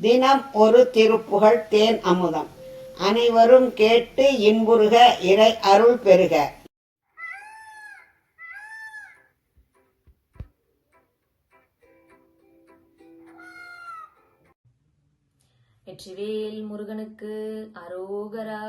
தினம் ஒரு திருப்புகழ் தேன் அமுதம். அனைவரும் கேட்டு இன்புறுக இறை அருள் பெறுக. வெற்றிவேல் முருகனுக்கு அரோகரா.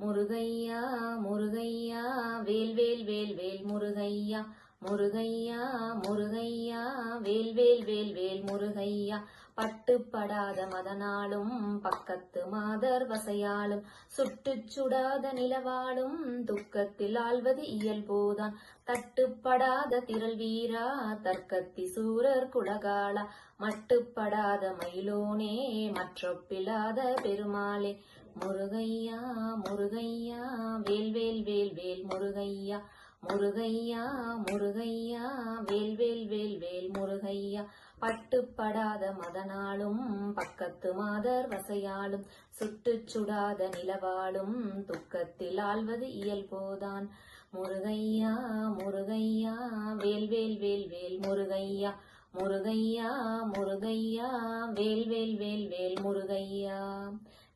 முருகையா முருகையா வேல் வேல் வேல் வேல் முருகையா. முருகையா முருகையா வேல் வேல் வேல் வேல் முருகையா. பட்டுப்படாத மதனாலும் பக்கத்து மாதர் வசையாலும் சுட்டு சுடாத நிலவாளும் துக்கத்தில் ஆழ்வது இயல்போதான். தட்டுப்படாத திரள் வீரா தர்க்கத்தி சூரர் குலகாலா. மட்டுப்படாத மயிலோனே மற்றொப்பில்லாத பெருமாளே. முருகையா முருகையா வேல் வேல் வேல் வேல் முருகையா. முருகையா முருகையா வேல் வேல் வேல் வேல் முருகையா. பட்டுப்படாத மதனாலும் பக்கத்து மாதர் வசையாலும் சுட்டு சுடாத நிலவாளும் துக்கத்தில் ஆழ்வது இயல்போதான். முருகையா முருகையா வேல் வேல் வேல் வேல் முருகையா. முருகையா முருகையா வேல் வேல் வேல் வேல் முருகையா.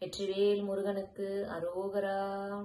வெற்றிவேல் முருகனுக்கு அரோகரா.